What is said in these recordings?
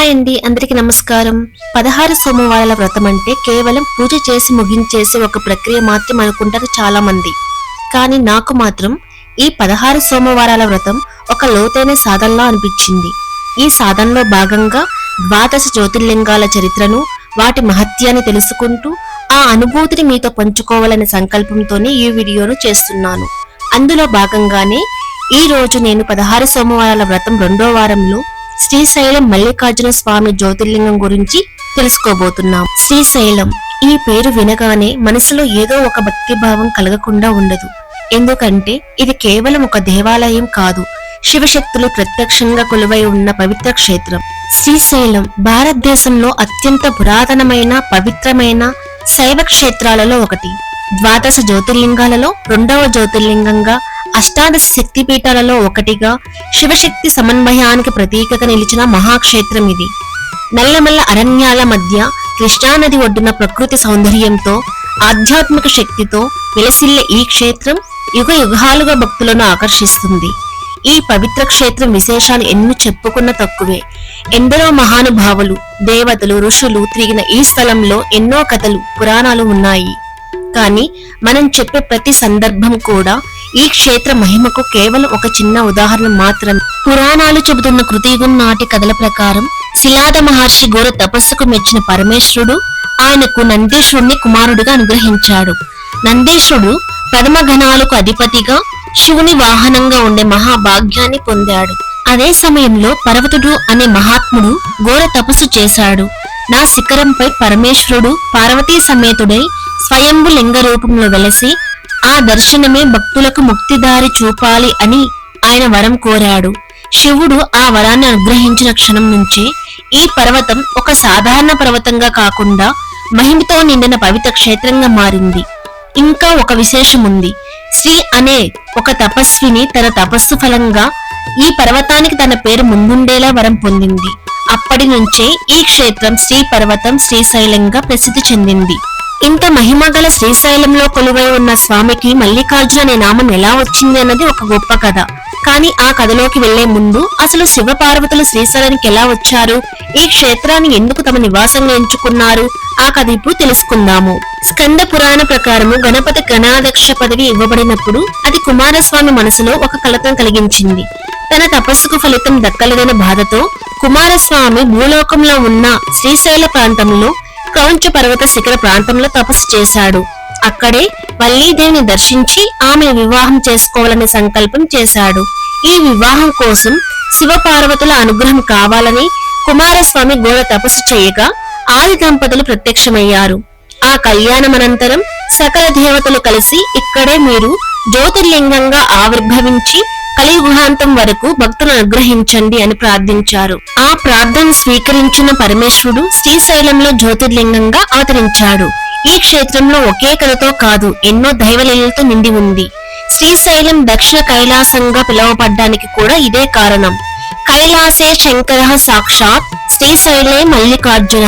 Hi అండి అందరికి నమస్కారం. పదహారు సోమవారాల వ్రతం అంటే కేవలం పూజ చేసి ముగించేసి ఒక ప్రక్రియ మాత్రం అనుకుంటారు చాలా మంది కానీ నాకు మాత్రం ఈ పదహారు సోమవారాల వ్రతం ఒక లోతైన సాధనలా అనిపించింది. ఈ సాధనలో భాగంగా ద్వాదశ జ్యోతిర్లింగాల చరిత్రను వాటి మహత్యాన్ని తెలుసుకుంటూ ఆ అనుభూతిని మీతో పంచుకోవాలనే సంకల్పంతోనే ఈ వీడియోను చేస్తున్నాను. అందులో భాగంగానే ఈ రోజు నేను పదహారు సోమవారాల వ్రతం రెండో వారంలో శ్రీశైలం మల్లికార్జున స్వామి జ్యోతిర్లింగం గురించి తెలుసుకోబోతున్నాం. శ్రీశైలం ఈ పేరు వినగానే మనసులో ఏదో ఒక భక్తిభావం కలగకుండా ఉండదు. ఎందుకంటే ఇది కేవలం ఒక దేవాలయం కాదు శివశక్తులు ప్రత్యక్షంగా కొలువై ఉన్న పవిత్ర క్షేత్రం. శ్రీశైలం భారతదేశంలో అత్యంత పురాతనమైన పవిత్రమైన శైవ క్షేత్రాలలో ఒకటి. ద్వాదశ జ్యోతిర్లింగాలలో రెండవ జ్యోతిర్లింగంగా అష్టాదశ శక్తిపీఠాలలో ఒకటిగా శివశక్తి సమన్వయానికి ప్రతీకగా నిలిచిన మహాక్షేత్రం ఇది. నల్లమల్ల అరణ్యాల మధ్య కృష్ణానది ఒడ్డున ప్రకృతి సౌందర్యంతో ఆధ్యాత్మిక శక్తితో విలసిల్లే ఈ క్షేత్రం యుగ యుగాలుగా భక్తులను ఆకర్షిస్తుంది. ఈ పవిత్ర క్షేత్రం విశేషాలు ఎన్ని చెప్పుకున్న తక్కువే. ఎందరో మహానుభావులు దేవతలు ఋషులు తిరిగిన ఈ స్థలంలో ఎన్నో కథలు పురాణాలు ఉన్నాయి. కానీ మనం చెప్పే ప్రతి సందర్భం కూడా ఈ క్షేత్ర మహిమకు కేవలం ఒక చిన్న ఉదాహరణ మాత్రం పురాణాలు చెబుతున్న కృతయుగం నాటి కథల ప్రకారం శిలాద మహర్షి ఘోర తపస్సుకు మెచ్చిన పరమేశ్వరుడు ఆయనకు నందీశ్వరుణ్ణి కుమారుడిగా అనుగ్రహించాడు. నందీశ్వరుడు ప్రథమ గణాలకు అధిపతిగా శివుని వాహనంగా ఉండే మహాభాగ్యాన్ని పొందాడు. అదే సమయంలో పర్వతుడు అనే మహాత్ముడు ఘోర తపస్సు చేశాడు. నా శిఖరంపై పరమేశ్వరుడు పార్వతీ సమేతుడై స్వయంభు లింగ రూపంలో వెలసి ఆ దర్శనమే భక్తులకు ముక్తిదారి చూపాలి అని ఆయన వరం కోరాడు. శివుడు ఆ వరాన్ని అనుగ్రహించిన క్షణం నుంచే ఈ పర్వతం ఒక సాధారణ పర్వతంగా కాకుండా మహిమతో నిండిన పవిత్ర క్షేత్రంగా మారింది. ఇంకా ఒక విశేషం ఉంది శ్రీ అనే ఒక తపస్విని తన తపస్సు ఫలంగా ఈ పర్వతానికి తన పేరు ముందుండేలా వరం పొందింది. అప్పటి నుంచే ఈ క్షేత్రం శ్రీ పర్వతం శ్రీశైలంగా ప్రసిద్ధి చెందింది. ఇంత మహిమ గల శ్రీశైలంలో కొలువై ఉన్న స్వామికి మల్లికార్జున అనే నామం ఎలా వచ్చింది అన్నది ఒక గొప్ప కథ. కానీ ఆ కథలోకి వెళ్ళే ముందు అసలు శివపార్వతులు శ్రీశైలానికి ఎలా వచ్చారు? ఈ క్షేత్రాన్ని ఎందుకు తమ నివాసంగా ఎంచుకున్నారు? ఆ కథ ఇప్పుడు తెలుసుకుందాము. స్కంద పురాణ ప్రకారము గణపతి గణాధ్యక్ష పదవి ఇవ్వబడినప్పుడు అది కుమారస్వామి మనసులో ఒక కలతం కలిగించింది. తన తపస్సుకు ఫలితం దక్కలేదన్న బాధతో కుమారస్వామి భూలోకంలో ఉన్న శ్రీశైల ప్రాంతంలో కౌంచ పర్వత శిఖర ప్రాంతంలో తపస్సు చేశాడు. అక్కడే వల్లీదేవిని దర్శించి ఆమె వివాహం చేసుకోవాలనే సంకల్పం చేశాడు. ఈ వివాహం కోసం శివ పార్వతుల అనుగ్రహం కావాలని కుమారస్వామి ఘోర తపస్సు చేయగా ఆది దంపతులు ప్రత్యక్షమయ్యారు. ఆ కళ్యాణం అనంతరం సకల దేవతలు కలిసి ఇక్కడే మీరు జ్యోతిర్లింగంగా ఆవిర్భవించి కలియుగాంతం వరకు భక్తులను అనుగ్రహించండి అని ప్రార్థించారు. ఆ ప్రార్థన స్వీకరించిన పరమేశ్వరుడు శ్రీశైలంలో జ్యోతిర్లింగంగా అవతరించాడు. ఈ క్షేత్రంలో ఒకే కథతో కాదు ఎన్నో దైవలీలతో నిండి ఉంది. శ్రీశైలం దక్షిణ కైలాసంగా పిలువబడ్డానికి కూడా ఇదే కారణం. కైలాసే శంకర సాక్షాత్ శ్రీశైలే మల్లికార్జున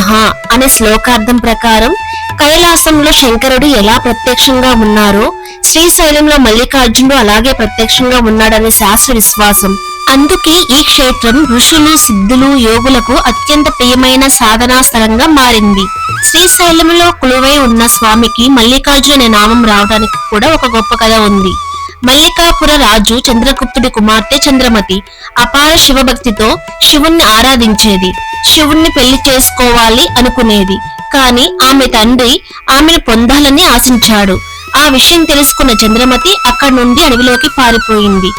అనే శ్లోకార్థం ప్రకారం కైలాసంలో శంకరుడు ఎలా ప్రత్యక్షంగా ఉన్నారో శ్రీశైలంలో మల్లికార్జునుడు అలాగే ప్రత్యక్షంగా ఉన్నాడనే శాస్త్ర విశ్వాసం. అందుకే ఈ క్షేత్రం ఋషులు సిద్ధులు యోగులకు అత్యంత ప్రియమైన సాధనా స్థలంగా మారింది. శ్రీశైలంలో కొలువై ఉన్న స్వామికి మల్లికార్జున అనే నామం రావడానికి కూడా ఒక గొప్ప కథ ఉంది. మల్లికాపుర రాజు చంద్రగుప్తుడి కుమార్తె చంద్రమతి అపార శివభక్తితో శివుణ్ణి ఆరాధించేది. శివుణ్ణి పెళ్ళి చేసుకోవాలి అనుకునేది. కానీ ఆమె తండ్రి ఆమెను పొందాలని ఆశించాడు. ఆ విషయం తెలుసుకున్న చంద్రమతి అక్కడి నుండి అడవిలోకి పారిపోయింది.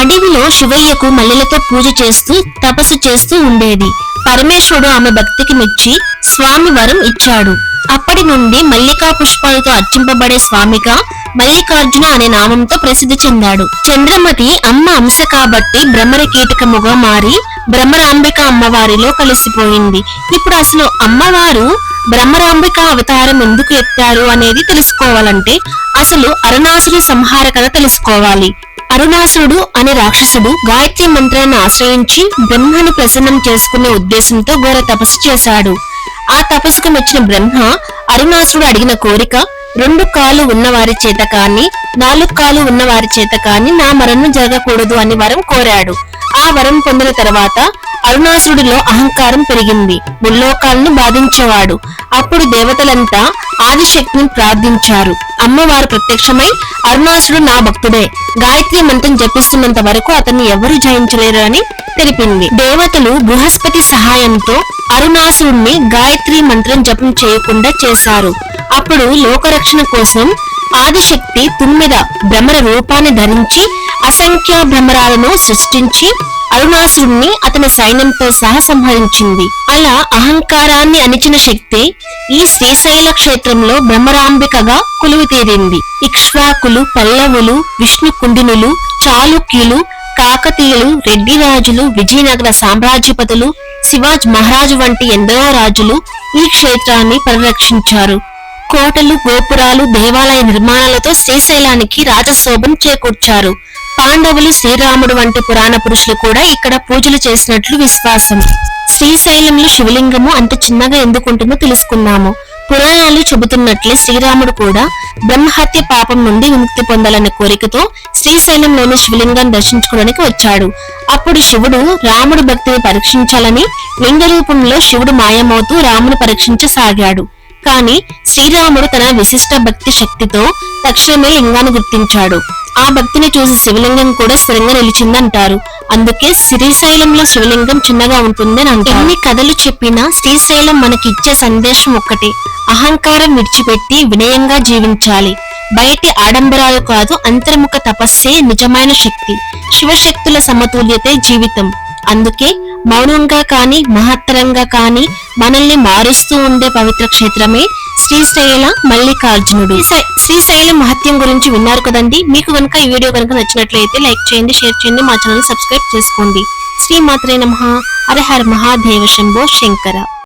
అడవిలో శివయ్యకు మల్లెలతో పూజ చేస్తూ తపస్సు చేస్తూ ఉండేది. పరమేశ్వరుడు ఆమె భక్తికి మెచ్చి స్వామి వరం ఇచ్చాడు. అప్పటి నుండి మల్లికా పుష్పాలతో అర్చింపబడే స్వామిగా మల్లికార్జున అనే నామంతో ప్రసిద్ధి చెందాడు. చంద్రమతి అమ్మ అంశ కాబట్టి భ్రమర కీటకముగా మారి భ్రమరాంబిక అమ్మవారిలో కలిసిపోయింది. ఇప్పుడు అసలు అమ్మవారు బ్రహ్మరాంబిక అవతారం ఎందుకు ఎత్తారు అనేది తెలుసుకోవాలంటే అసలు అరుణాసురు సంహార కథ తెలుసుకోవాలి. అరుణాసురుడు అనే రాక్షసుడు గాయత్రి మంత్రాన్ని ఆశ్రయించి బ్రహ్మను ప్రసన్నం చేసుకునే ఉద్దేశంతో ఘోర తపస్సు చేశాడు. ఆ తపస్సుకు మెచ్చిన బ్రహ్మ అరుణాసురుడు అడిగిన కోరిక రెండు కాలు ఉన్నవారి చేత కాని నాలుగు కాలు ఉన్నవారి చేత కాని నా మరణం జరగకూడదు అని వరం కోరాడు. ఆ వరం పొందిన తర్వాత అరుణాసురుడిలో అహంకారం పెరిగింది. ముల్లోకాలను బాధించేవాడు. అప్పుడు దేవతలంతా ఆదిశక్తిని ప్రార్థించారు. అమ్మవారు ప్రత్యక్షమై అరుణాసుడు నా భక్తుడే. గాయత్రి మంత్రం జపిస్తున్నంత వరకు అతన్ని ఎవరు జయించలేరు అని తెలిపింది. దేవతలు బృహస్పతి సహాయంతో అరుణాసురుణ్ణి గాయత్రి మంత్రం జపం చేయకుండా చేశారు. అప్పుడు లోకరక్షణ కోసం ఆదిశక్తి తుమ్మిద భ్రమర రూపాన్ని ధరించి అసంఖ్య భ్రమరాలను సృష్టించి అరుణాసురుణ్ణి అతని సైన్యంతో సహా సంహరించింది. అలా అహంకారాన్ని అణిచిన శక్తి ఈ శ్రీశైల క్షేత్రంలో బ్రహ్మరాంబికగా కొలువుతీరింది ఇక్ష్వాకులు పల్లవులు విష్ణు కుండినులు చాళుక్యులు కాకతీయులు రెడ్డి రాజులు విజయనగర సామ్రాజ్యపతులు శివాజ్ మహారాజు వంటి ఎందరో రాజులు ఈ క్షేత్రాన్ని పరిరక్షించారు. కోటలు గోపురాలు దేవాలయ నిర్మాణాలతో శ్రీశైలానికి రాజశోభం చేకూర్చారు. పాండవులు శ్రీరాముడు వంటి పురాణ పురుషులు కూడా ఇక్కడ పూజలు చేసినట్లు విశ్వాసం. శ్రీశైలంలో శివలింగము అంత చిన్నగా ఎందుకుంటుందో తెలుసుకున్నాము. పురాణాలు చెబుతున్నట్లే శ్రీరాముడు కూడా బ్రహ్మహత్య పాపం నుండి విముక్తి పొందాలనే కోరికతో శ్రీశైలంలోని శివలింగాన్ని దర్శించుకోవడానికి వచ్చాడు. అప్పుడు శివుడు రాముడి భక్తిని పరీక్షించాలని లింగ రూపంలో శివుడు మాయమవుతూ రాముని పరీక్షించసాగాడు. కానీ శ్రీరాముడు తన విశిష్ట భక్తి శక్తితో తక్షణమే లింగాన్ని గుర్తించాడు. ఆ భక్తిని చూసి శివలింగం కూడా స్థిరంగా నిలిచిందంటారు. అందుకే శ్రీశైలంలో శివలింగం చిన్నగా ఉంటుందని అంటారు. ఎన్ని కథలు చెప్పినా శ్రీశైలం మనకి ఇచ్చే సందేశం ఒక్కటే. అహంకారం విడిచిపెట్టి వినయంగా జీవించాలి. బయటి ఆడంబరాలు కాదు అంతర్ముఖ తపస్సే నిజమైన శక్తి. శివశక్తుల సమతుల్యతే జీవితం. అందుకే మౌనంగా కానీ మహత్తరంగా కానీ మనల్ని మారుస్తూ ఉండే పవిత్ర క్షేత్రమే శ్రీశైల మల్లికార్జునుడు. శ్రీశై- శ్రీశైలం మహత్యం గురించి విన్నారు కదండి. మీకు కనుక ఈ వీడియో కనుక నచ్చినట్లయితే లైక్ చేయండి షేర్ చేయండి మా ఛానల్ సబ్స్క్రైబ్ చేసుకోండి. శ్రీ నమ నమః. హర హర మహాదేవ శంభో శంకర.